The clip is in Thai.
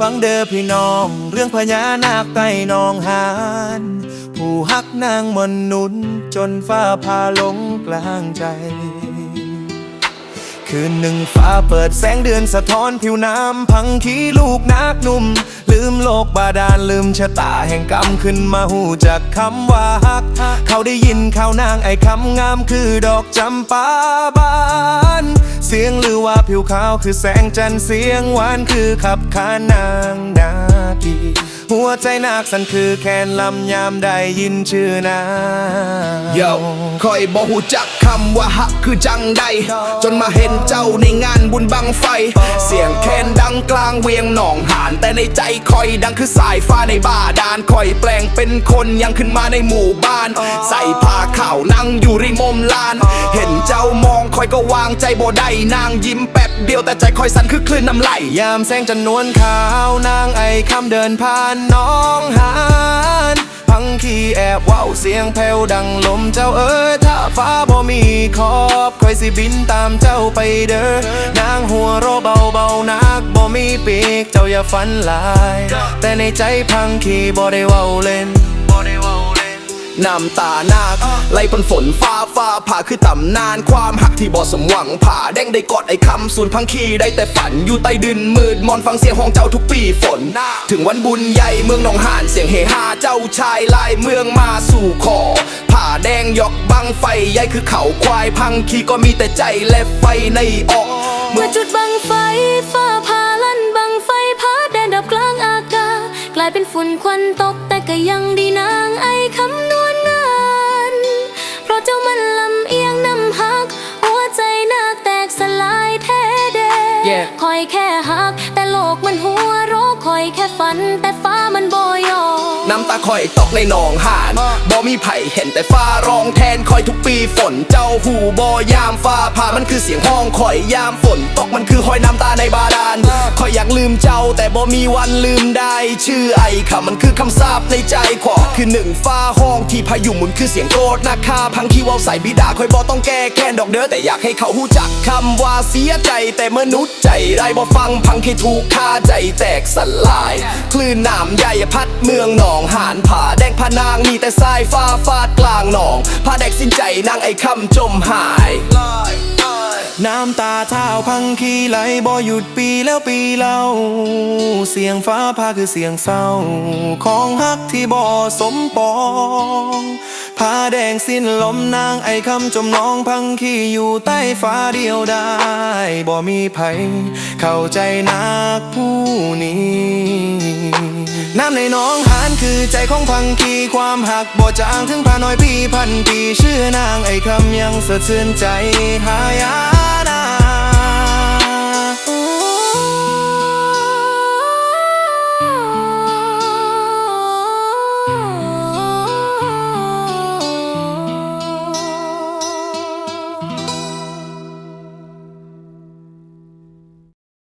ฟังเด้อพี่น้อง เรื่องพญานาคไต่นองหานผู้ฮักนางมนนุนจนฟ้าพาลงกลางใจ คืนหนึ่งฟ้าเปิดแสงเดือนสะท้อนผิวน้ำ พังขีลูกนักหนุ่ม ลืมโลกบาดาลลืมชะตาแห่งกรรมขึ้นมาหูจากคำว่าฮัก เขาได้ยินข่าวนางไอ้คำงามคือดอกจำปาบาน เสียงหรือว่าผิวขาวคือแสงจันทร์เสียงหวานคือขับขานางนาดี หัวใจนาคสั่นคือแคนลำยามได้ยินชื่อนางโยคอยบอกหูจักคำว่าฮักคือจังใด จนมาเห็นเจ้าในงานบุญบังไฟ เสียงแคนดังกลางเวียงหนองหาน แต่ในใจคอยดังคือสายฟ้าในบ้าดานคอยแปลงเป็นคนยังขึ้นมาในหมู่บ้าน ใส่ผ้าขาวนั่งอยู่ริมมลาน เห็นเจ้ามองคอยก็วางใจบ่ได้นางยิ้มแป๊บเดียวแต่ใจคอยสั่นคือคลื่นน้ำไหลยามแสงจันนวลขาวนางไอคำเดินผ่านน้องหานพังขี้แอบว่าวเสียงแผ่วดังลมเจ้าเอ๋ยถ้าฟ้าบ่มีขอบคอยสิบินตามเจ้าไปเด้อนางหัวโรเบาเบานักบ่มีปีกเจ้าอย่าฝันลาย แต่ในใจพังขี้บ่ได้ว่าวเล่นบ่ได้ว่า นน้ำตานาคไล่พนฝนฟ้าฟ้าผ่าคือตำนานความหักที่บ่สมหวังผ่าแดงได้กอดไอ้คำสูนพังคีได้แต่ฝันอยู่ใต้ดินมืดมอนฟังเสียงของเจ้าทุกปีฝนถึงวันบุญใหญ่เมืองหนองหานเสียงเฮฮาเจ้าชายลายเมืองมาสู่ขอผ่าแดงยกบังไฟใหญ่คือเขาควายพังคีก็มีแต่ใจและไฟในออกเมื่อจุดบังไฟฟ้าผ่าลั่นบังไฟพาแดนดับกลางอากาศกลายเป็นฝุ่นควันตกแต่ก็ยังดีนาง คอยแค่หักแต่โลกมันหัวรคค อยแค่ฝันแต่ฟ้ามันบอยอมน้ำตาคอยตกในหนองหานบ่มีไผเห็นแต่ฟ้าร้องแทนคอยทุกปีฝนเจ้าหูบ่ยามฟ้าผ่ามันคือเสียงห้องคอยยามฝนตกมันคือหอยน้ำตาในบาดาลคอยอยากลืมเจ้าแต่บ่มีวันลืมได้ ชื่อไอ้คำมันคือคำสาปในใจขอคือหนึ่งฟ้าห้องที่พายุหมุนคือเสียงโกรธนาคาพังที่เว่าใส่บิดาคอยบ่ต้องแก้แค้นดอกเด้อแต่อยากให้เขาหูจักคำว่าเสียใจแต่มนุษย์ใจได้บ่ฟังพังแค่ถูกฆ่าใจแตกสลายคลื่นน้ำใหญ่พัดเมืองหนองหานผาแดงพานางมีแต่ทรายฟ้าฟาดกลางหนองพาแดกสิ้นใจนางไอ้คำจมหายน้ำตาเท้าพังขี้ไหลบ่หยุดปีแล้วปีเล่า เสียงฟ้าพาคือเสียงเศร้า ของฮักที่บ่สมปองผ้าแดงสิ้นลมนางไอคำจมน้องพังขี้อยู่ใต้ฟ้าเดียวได้ บ่มีไผเข้าใจนักผู้นี้ น้ำในน้องหานคือใจของพังคีความหักบ่จางถึงผ่านน้อยปีพันปี ชื่อนางไอ้คำยังสะเทือนใจหายา